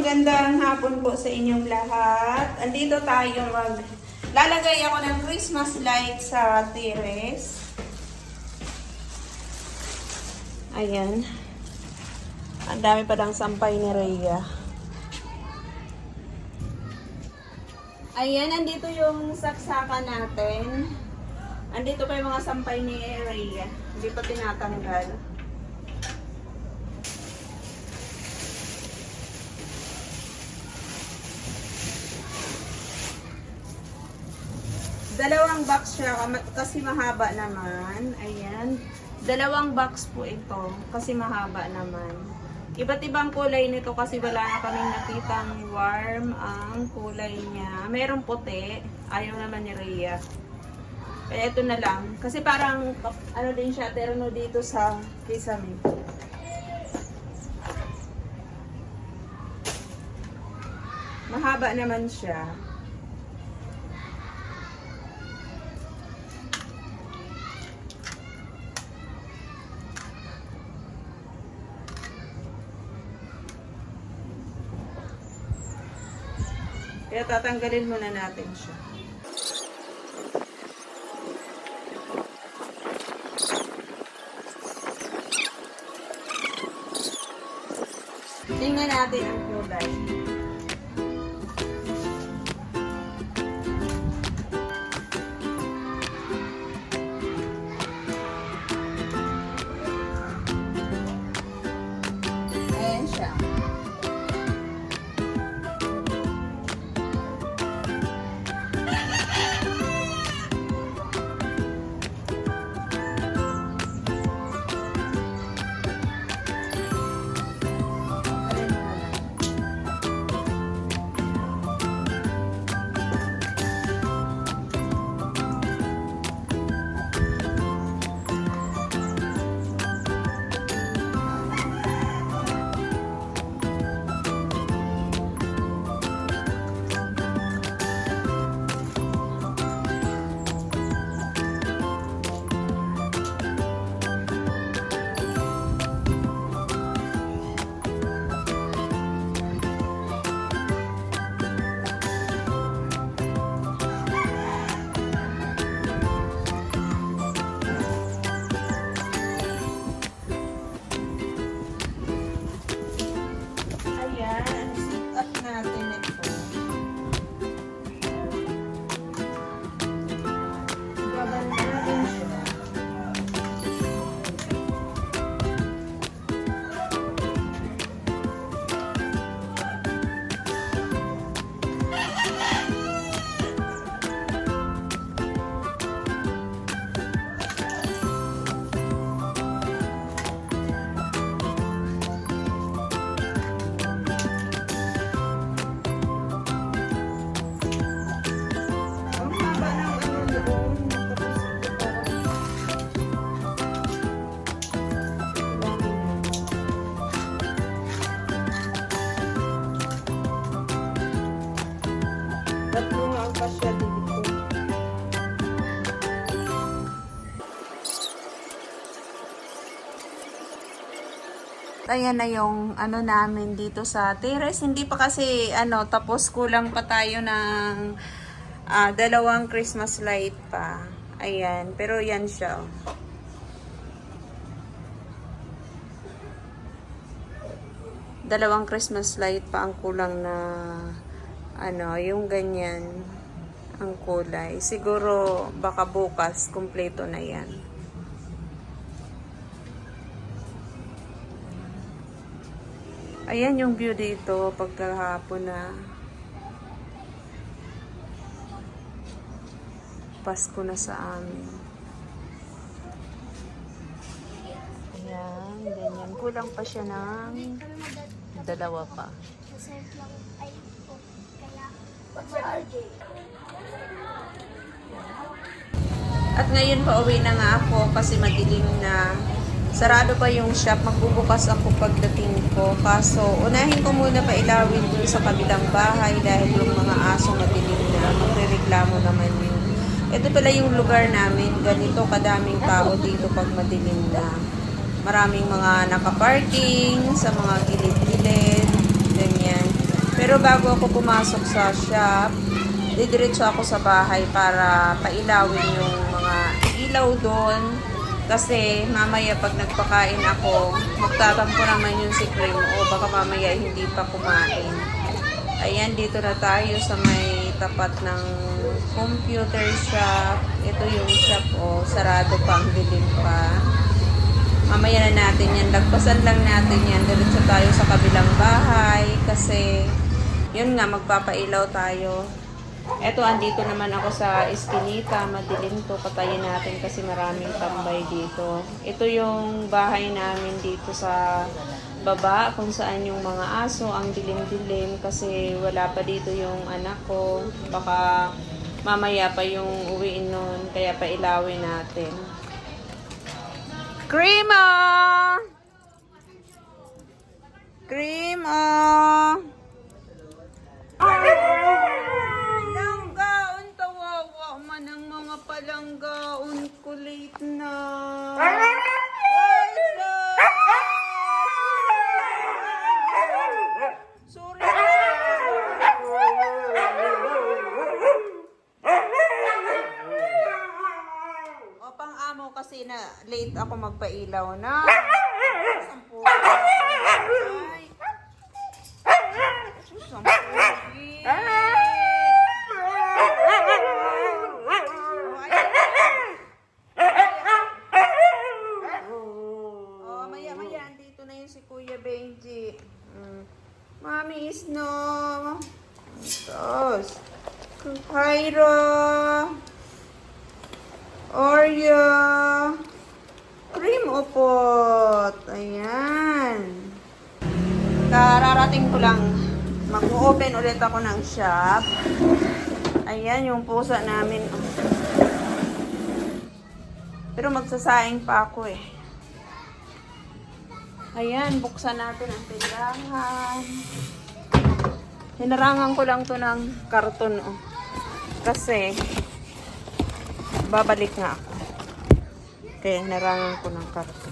magandang hapon po sa inyong lahat. Andito tayo mag... Lalagay ako ng Christmas light sa terrace. Ayan. Ang dami pa lang sampay ni Rhea. Ayan, andito yung saksakan natin. Andito pa yung mga sampay ni Rhea. Hindi pa tinatanggal. Dalawang box siya kasi mahaba naman. Ayan. Dalawang box po ito kasi mahaba naman. Iba't ibang kulay nito kasi wala na kaming nakitang warm ang kulay niya. Merong puti. Ayaw naman ni Rhea. Kaya ito na lang. Kasi parang ano din siya, terno dito sa kisame. Mahaba naman siya. Kaya tatanggalin muna natin siya. Tingnan natin ang kulay. Tatlo nga ang kasya dito. Ayan na yung ano namin dito sa terrace. Hindi pa kasi ano tapos kulang pa tayo ng ah, dalawang Christmas light pa. Ayan, pero yan siya. Dalawang Christmas light pa ang kulang na ano, yung ganyan ang kulay. Siguro baka bukas kumpleto na yan. Ayan yung view dito pagkahapon na Pasko na sa amin. Ayan, ganyan. Kulang pa siya ng dalawa pa. At ngayon pa uwi na nga ako kasi madilim na. Sarado pa yung shop. Magbubukas ako pagdating ko. Kaso, unahin ko muna pa ilawin dun sa kabilang bahay dahil yung mga aso madilim na. Magre-reklamo naman yun. Ito pala yung lugar namin. Ganito kadaming tao dito pag madilim na. Maraming mga nakaparking sa mga gilid-gilid. Ganyan. Pero bago ako pumasok sa shop, didiretso ako sa bahay para pailawin yung mga ilaw doon. Kasi mamaya pag nagpakain ako, magtatampo naman yung si Cream o baka mamaya hindi pa kumain. Ayan, dito na tayo sa may tapat ng computer shop. Ito yung shop, oh, sarado pa, ang pa. Mamaya na natin yan. Lagpasan lang natin yan. Diretso tayo sa kabilang bahay kasi yun nga, magpapailaw tayo. Eto, andito naman ako sa Eskinita. Madilim to. Patayin natin kasi maraming tambay dito. Ito yung bahay namin dito sa baba kung saan yung mga aso ang dilim-dilim kasi wala pa dito yung anak ko. Baka mamaya pa yung uwiin nun. Kaya pailawin natin. Crema! Crema! Langgaon, tawawa man ang mga palanggaon ko late na. Ay, Sorry. O, pang-amo kasi na late ako magpailaw na. Sampu. Ay. Sampu. Oh, si Kuya Benji. Mm. Is no. Tos. Kyra. Oreo. Cream upot. Ayan. Kararating ko lang. Mag-open ulit ako ng shop. Ayan yung pusa namin. Pero magsasaing pa ako eh. Ayan, buksan natin ang tindahan. Hinarangan ko lang to ng karton oh. Kasi babalik nga ako. Kaya hinarangan ko ng karton.